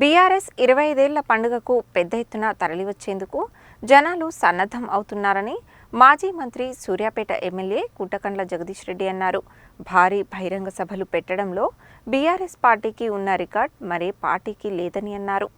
BRS ఇరవై ఐదేళ్ళ పండుగకు పెద్ద ఎత్తున తరలివచ్చేందుకు జనాలు సన్నద్ధం అవుతున్నారని మాజీ మంత్రి సూర్యాపేట ఎమ్మెల్యే కుట్టకండ్ల జగదీష్ రెడ్డి అన్నారు. భారీ బహిరంగ సభలు పెట్టడంలో బీఆర్ఎస్ పార్టీకి ఉన్న రికార్డ్ మరే పార్టీకి లేదని అన్నారు.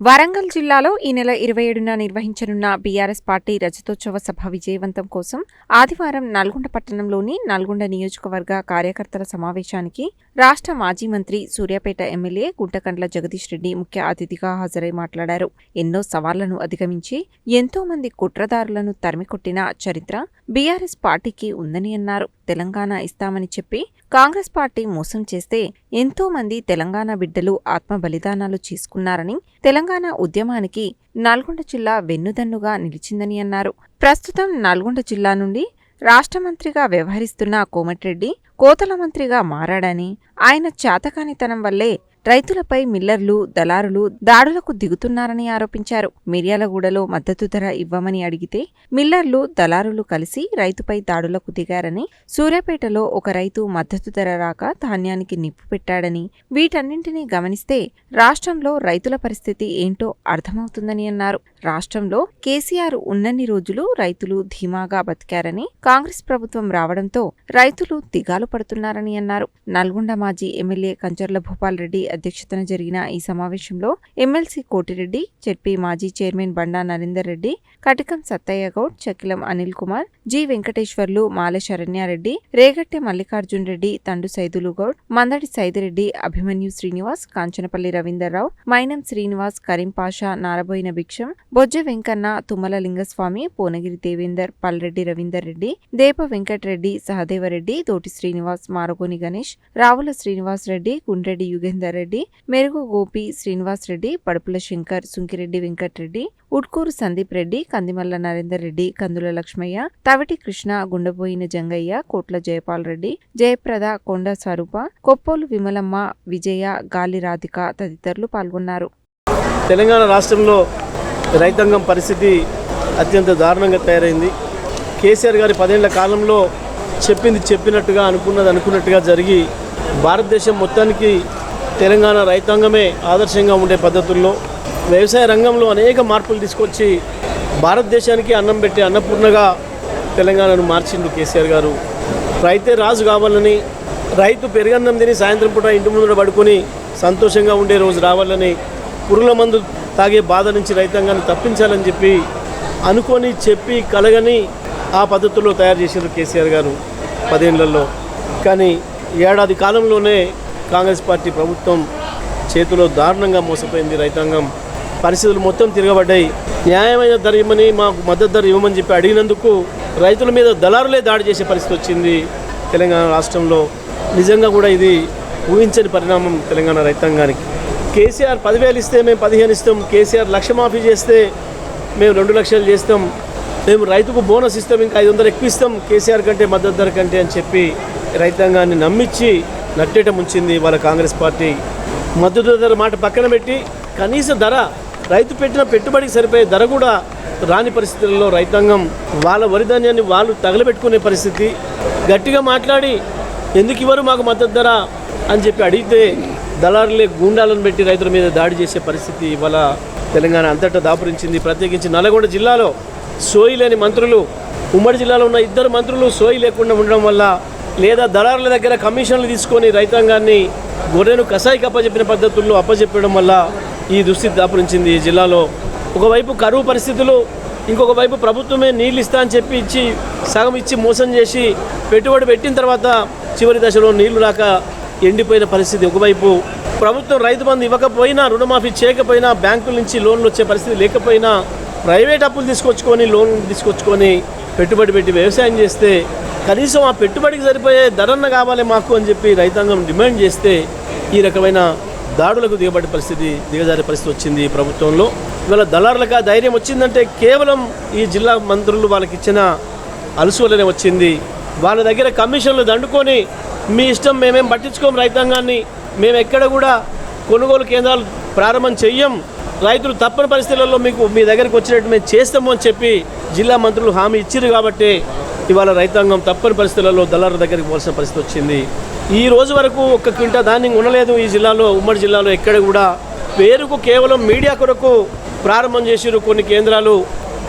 వరంగల్ జిల్లాలో ఈ నెల ఇరవై ఏడున నిర్వహించనున్న బీఆర్ఎస్ పార్టీ రజతోత్సవ సభ విజయవంతం కోసం ఆదివారం నల్గొండ పట్టణంలోని నల్గొండ నియోజకవర్గ కార్యకర్తల సమావేశానికి రాష్ట్ర మాజీ మంత్రి సూర్యాపేట ఎమ్మెల్యే గుంటకండ్ల జగదీష్ రెడ్డి ముఖ్య అతిథిగా హాజరై మాట్లాడారు. ఎన్నో సవాళ్ళను అధిగమించి ఎంతో మంది కుట్రదారులను తరిమికొట్టిన చరిత్ర బీఆర్ఎస్ పార్టీకి ఉందని అన్నారు. తెలంగాణ ఇస్తామని చెప్పి కాంగ్రెస్ పార్టీ మోసం చేస్తే ఎంతో మంది తెలంగాణ బిడ్డలు ఆత్మ బలిదానాలు చేసుకున్నారని తెలంగాణ ఉద్యమానికి నల్గొండ జిల్లా వెన్నుదన్నుగా నిలిచిందని అన్నారు. ప్రస్తుతం నల్గొండ జిల్లా నుండి రాష్ట్ర మంత్రిగా వ్యవహరిస్తున్న కోమటిరెడ్డి కోతల మంత్రిగా మారాడని ఆయన చాతకానితనం వల్లే రైతులపై మిల్లర్లు దళారులు దాడులకు దిగుతున్నారని ఆరోపించారు. మిర్యాలగూడలో మద్దతు ధర ఇవ్వమని అడిగితే మిల్లర్లు దళారులు కలిసి రైతుపై దాడులకు దిగారని సూర్యాపేటలో ఒక రైతు మద్దతు ధర రాక ధాన్యానికి నిప్పు పెట్టాడని వీటన్నింటినీ గమనిస్తే రాష్ట్రంలో రైతుల పరిస్థితి ఏంటో అర్థమవుతుందని అన్నారు. రాష్ట్రంలో కేసీఆర్ ఉన్నన్ని రోజులు రైతులు ధీమాగా బతికారని కాంగ్రెస్ ప్రభుత్వం రావడంతో రైతులు దిగాలు పడుతున్నారని అన్నారు. నల్గొండ మాజీ ఎమ్మెల్యే కంచర్ల భూపాల్ రెడ్డి అధ్యక్షతన జరిగిన ఈ సమావేశంలో ఎమ్మెల్సీ కోటిరెడ్డి జెడ్పీ మాజీ చైర్మన్ బండా నరేందర్ రెడ్డి కటికం సత్తయ్య గౌడ్ చకిలం అనిల్ కుమార్ జి వెంకటేశ్వర్లు మాల శరణ్యారెడ్డి రేగట్టె మల్లికార్జున్ రెడ్డి తండు సైదులు గౌడ్ మందడి సైదిరెడ్డి అభిమన్యు శ్రీనివాస్ కాంచనపల్లి రవీందర్రావు మైనం శ్రీనివాస్ కరీంపాషా నారబోయిన భిక్షం బొజ్జ వెంకన్న తుమ్మల లింగస్వామి పోనగిరి దేవేందర్ పల్రెడ్డి రవీందర్ రెడ్డి దేప వెంకటరెడ్డి సహదేవరెడ్డి తోటి శ్రీనివాస్ మారగోని గణేష్ రావుల శ్రీనివాస్ రెడ్డి గుండ్రెడ్డి యుగేందర్ రెడ్డి మెరుగు గోపి శ్రీనివాస్ రెడ్డి పడుపుల శంకర్ సుంకిరెడ్డి వెంకట్రెడ్డి ఉట్కూరు సందీప్ రెడ్డి కందిమల్ల నరేందర్ రెడ్డి కందుల లక్ష్మయ్య తవిటి కృష్ణ గుండబోయిన జంగయ్య కోట్ల జయపాల్ రెడ్డి జయప్రద కొండ స్వరూప కొప్పోలు విమలమ్మ విజయ గాలి రాధిక తదితరులు పాల్గొన్నారు. తెలంగాణ రాష్ట్రంలో రైతాంగం పరిస్థితి అత్యంత దారుణంగా తయారైంది. కేసీఆర్ గారి పదేళ్ళ కాలంలో చెప్పింది చెప్పినట్టుగా అనుకున్నది అనుకున్నట్టుగా జరిగి భారతదేశం మొత్తానికి తెలంగాణ రైతాంగమే ఆదర్శంగా ఉండే పద్ధతుల్లో వ్యవసాయ రంగంలో అనేక మార్పులు తీసుకొచ్చి భారతదేశానికి అన్నం పెట్టి అన్నపూర్ణగా తెలంగాణను మార్చిండు కేసీఆర్ గారు. రైతే రాజు కావాలని రైతు పెరుగన్నం తిని సాయంత్రం పూట ఇంటి ముందు పడుకొని సంతోషంగా ఉండే రోజు రావాలని పురుగుల మందు తాగే బాధ నుంచి రైతాంగాన్ని తప్పించాలని చెప్పి అనుకొని చెప్పి కలగని ఆ పద్ధతుల్లో తయారు చేశారు కేసీఆర్ గారు పదేళ్ళలో. కానీ ఏడాది కాలంలోనే కాంగ్రెస్ పార్టీ ప్రభుత్వం చేతిలో దారుణంగా మోసపోయింది రైతాంగం. పరిస్థితులు మొత్తం తిరగబడ్డాయి. న్యాయమైన ధర ఇవ్వమని మాకు మద్దతు ధర ఇవ్వమని చెప్పి అడిగినందుకు రైతుల మీద దళారులే దాడి చేసే పరిస్థితి వచ్చింది తెలంగాణ రాష్ట్రంలో. నిజంగా కూడా ఇది ఊహించని పరిణామం తెలంగాణ రైతాంగానికి. కేసీఆర్ పదివేలు ఇస్తే మేము పదిహేను ఇస్తాం. కేసీఆర్ లక్ష మాఫీ చేస్తే మేము రెండు లక్షలు చేస్తాం. మేము రైతుకు బోనస్ ఇస్తాం. ఇంకా ఐదు వందలు ఎక్కువ ఇస్తాం. కేసీఆర్ కంటే మద్దతు ధర కంటే అని చెప్పి రైతాంగాన్ని నమ్మించి నట్టేట ముంచింది వాళ్ళ కాంగ్రెస్ పార్టీ. మద్దతు ధర మాట పక్కన పెట్టి కనీస ధర రైతు పెట్టిన పెట్టుబడికి సరిపోయే ధర కూడా రాని పరిస్థితుల్లో రైతాంగం వాళ్ళ వరి ధాన్యాన్ని వాళ్ళు తగలబెట్టుకునే పరిస్థితి. గట్టిగా మాట్లాడి ఎందుకు ఇవ్వరు మాకు మద్దతు ధర? అని చెప్పి అడిగితే దళారులే గూండాలను పెట్టి రైతుల మీద దాడి చేసే పరిస్థితి ఇవాళ తెలంగాణ అంతటా దాపురించింది. ప్రత్యేకించి నల్గొండ జిల్లాలో సోయి లేని మంత్రులు ఉమ్మడి జిల్లాలో ఉన్న ఇద్దరు మంత్రులు సోయి లేకుండా ఉండడం వల్ల లేదా దళారుల దగ్గర కమిషన్లు తీసుకొని రైతాంగాన్ని గొర్రెను కషాయికి అప్పచెప్పిన పద్ధతుల్లో అప్పచెప్పడం వల్ల ఈ దుస్థితి దాపురించింది ఈ జిల్లాలో. ఒకవైపు కరువు పరిస్థితులు ఇంకొక వైపు ప్రభుత్వమే నీళ్ళు ఇస్తా అని చెప్పి ఇచ్చి సగం ఇచ్చి మోసం చేసి పెట్టుబడి పెట్టిన తర్వాత చివరి దశలో నీళ్ళు రాక ఎండిపోయిన పరిస్థితి. ఒకవైపు ప్రభుత్వం రైతు బంధు ఇవ్వకపోయినా రుణమాఫీ చేయకపోయినా బ్యాంకుల నుంచి లోన్లు వచ్చే పరిస్థితి లేకపోయినా ప్రైవేట్ అప్పులు తీసుకొచ్చుకొని లోన్ తీసుకొచ్చుకొని పెట్టుబడి పెట్టి వ్యవసాయం చేస్తే కనీసం ఆ పెట్టుబడికి సరిపోయే ధరన్న కావాలి మాకు అని చెప్పి రైతాంగం డిమాండ్ చేస్తే ఈ రకమైన దాడులకు దిగబడే పరిస్థితి దిగజారే పరిస్థితి వచ్చింది ప్రభుత్వంలో. ఇవాళ దళారులకు ఆ ధైర్యం వచ్చిందంటే కేవలం ఈ జిల్లా మంత్రులు వాళ్ళకి ఇచ్చిన అలసువలనే వచ్చింది. వాళ్ళ దగ్గర కమిషన్లు దండుకొని మీ ఇష్టం మేమేం పట్టించుకోం రైతాంగాన్ని. మేము ఎక్కడ కూడా కొనుగోలు కేంద్రాలు ప్రారంభం చెయ్యం. రైతులు తప్పని పరిస్థితులలో మీకు మీ దగ్గరికి వచ్చినట్టు మేము చేస్తాము అని చెప్పి జిల్లా మంత్రులు హామీ ఇచ్చారు కాబట్టి ఇవాళ రైతాంగం తప్పని పరిస్థితులలో దళారుల దగ్గరికి పోవాల్సిన పరిస్థితి వచ్చింది. ఈ రోజు వరకు ఒక్క క్వింటా ధాన్యం ఉండలేదు ఈ జిల్లాలో ఉమ్మడి జిల్లాలో ఎక్కడ కూడా. పేరుకు కేవలం మీడియా కొరకు ప్రారంభం చేసారు కొన్ని కేంద్రాలు.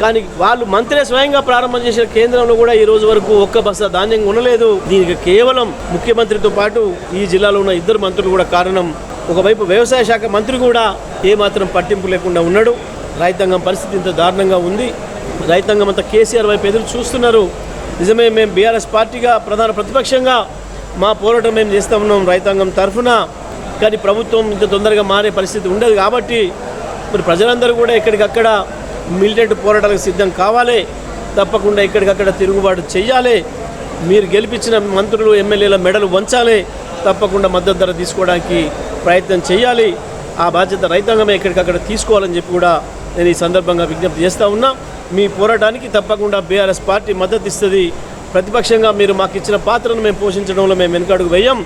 కానీ వాళ్ళు మంత్రే స్వయంగా ప్రారంభం చేసిన కేంద్రంలో కూడా ఈ రోజు వరకు ఒక్క బస్స ధాన్యం ఉండలేదు దీనికి కేవలం ముఖ్యమంత్రితో పాటు ఈ జిల్లాలో ఉన్న ఇద్దరు మంత్రులు కూడా కారణం. ఒకవైపు వ్యవసాయ శాఖ మంత్రి కూడా ఏమాత్రం పట్టింపు లేకుండా ఉన్నాడు. రైతాంగం పరిస్థితి ఇంత దారుణంగా ఉంది. రైతాంగం అంతా కేసీఆర్ వైపు ఎదురు చూస్తున్నారు. నిజమే మేము బీఆర్ఎస్ పార్టీగా ప్రధాన ప్రతిపక్షంగా మా పోరాటం మేము చేస్తా ఉన్నాం రైతాంగం తరఫున. కానీ ప్రభుత్వం ఇంత తొందరగా మారే పరిస్థితి ఉండదు కాబట్టి మరి ప్రజలందరూ కూడా ఎక్కడికక్కడ మిలిటెంట్ పోరాటాలకు సిద్ధం కావాలి. తప్పకుండా ఎక్కడికక్కడ తిరుగుబాటు చేయాలి మీరు గెలిపించిన మంత్రులు ఎమ్మెల్యేల మెడలు వంచాలి. తప్పకుండా మద్దతు ధర తీసుకోవడానికి ప్రయత్నం చేయాలి. ఆ బాధ్యత రైతాంగమే ఎక్కడికక్కడ తీసుకోవాలని చెప్పి కూడా నేను ఈ సందర్భంగా విజ్ఞప్తి చేస్తూ ఉన్నా. మీ పోరాటానికి తప్పకుండా బీఆర్ఎస్ పార్టీ మద్దతు ఇస్తుంది. ప్రతిపక్షంగా మీరు మాకు ఇచ్చిన పాత్రను మేము పోషించడంలో మేము వెనుకడుగు వేయం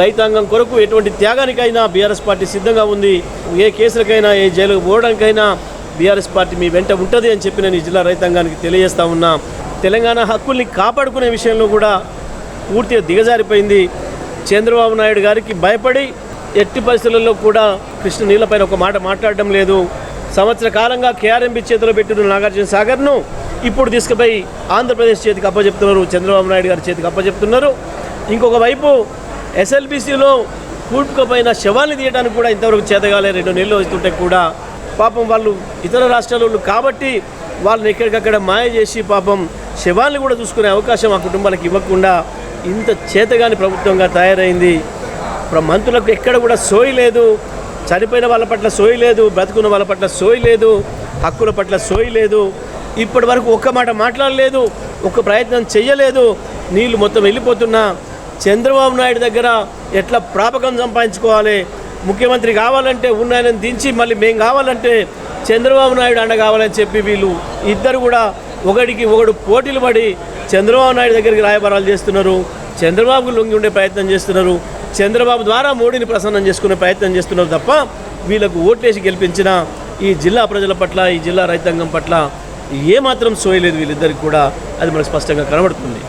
రైతాంగం కొరకు ఎటువంటి త్యాగానికైనా బీఆర్ఎస్ పార్టీ సిద్ధంగా ఉంది. ఏ కేసులకైనా ఏ జైలుకు పోవడానికైనా బీఆర్ఎస్ పార్టీ మీ వెంట ఉంటుంది అని చెప్పి నేను ఈ జిల్లా రైతాంగానికి తెలియజేస్తా ఉన్నా. తెలంగాణ హక్కుల్ని కాపాడుకునే విషయంలో కూడా పూర్తిగా దిగజారిపోయింది. చంద్రబాబు నాయుడు గారికి భయపడి ఎట్టి పరిస్థితులలో కూడా కృష్ణ నీళ్ళపైన ఒక మాట మాట్లాడడం లేదు. సంవత్సర కాలంగా కేఆర్ఎంబి చేతిలో పెట్టిన నాగార్జున సాగర్ను ఇప్పుడు తీసుకుపోయి ఆంధ్రప్రదేశ్ చేతికి అప్పచెప్తున్నారు. చంద్రబాబు నాయుడు గారి చేతికి అప్పచెప్తున్నారు. ఇంకొక వైపు ఎస్ఎల్బిసిలో కూడుకుపోయిన శవాల్ని తీయడానికి కూడా ఇంతవరకు చేతగాలే. రెండు నెలలు వస్తుంటే కూడా పాపం వాళ్ళు ఇతర రాష్ట్రాల వాళ్ళు కాబట్టి వాళ్ళని ఎక్కడికక్కడ మాయ చేసి పాపం శవాల్ని కూడా చూసుకునే అవకాశం ఆ కుటుంబాలకు ఇవ్వకుండా ఇంత చేతగాని ప్రభుత్వంగా తయారైంది. మంత్రులకు ఎక్కడ కూడా సోయి లేదు. చనిపోయిన వాళ్ళ పట్ల సోయి లేదు బ్రతుకున్న వాళ్ళ పట్ల సోయి లేదు హక్కుల పట్ల సోయి లేదు. ఇప్పటి వరకు ఒక్క మాట మాట్లాడలేదు ఒక్క ప్రయత్నం చెయ్యలేదు. నీళ్ళు మొత్తం వెళ్ళిపోతున్నా. చంద్రబాబు నాయుడు దగ్గర ఎట్లా ప్రాపకం సంపాదించుకోవాలి? ముఖ్యమంత్రి కావాలంటే ఉన్నాయని దించి మళ్ళీ మేము కావాలంటే చంద్రబాబు నాయుడు అండ కావాలని చెప్పి వీళ్ళు ఇద్దరు కూడా ఒకడికి ఒకడు పోటీలు పడి చంద్రబాబు నాయుడు దగ్గరికి రాయబారాలు చేస్తున్నారు. చంద్రబాబుకు లొంగి ఉండే ప్రయత్నం చేస్తున్నారు. చంద్రబాబు ద్వారా మోడీని ప్రసన్నం చేసుకునే ప్రయత్నం చేస్తున్నారు తప్ప వీళ్ళకు ఓట్లేసి గెలిపించిన ఈ జిల్లా ప్రజల పట్ల ఈ జిల్లా రైతాంగం పట్ల ఏమాత్రం సోయలేదు వీళ్ళిద్దరికి కూడా. అది మనకు స్పష్టంగా కనబడుతుంది.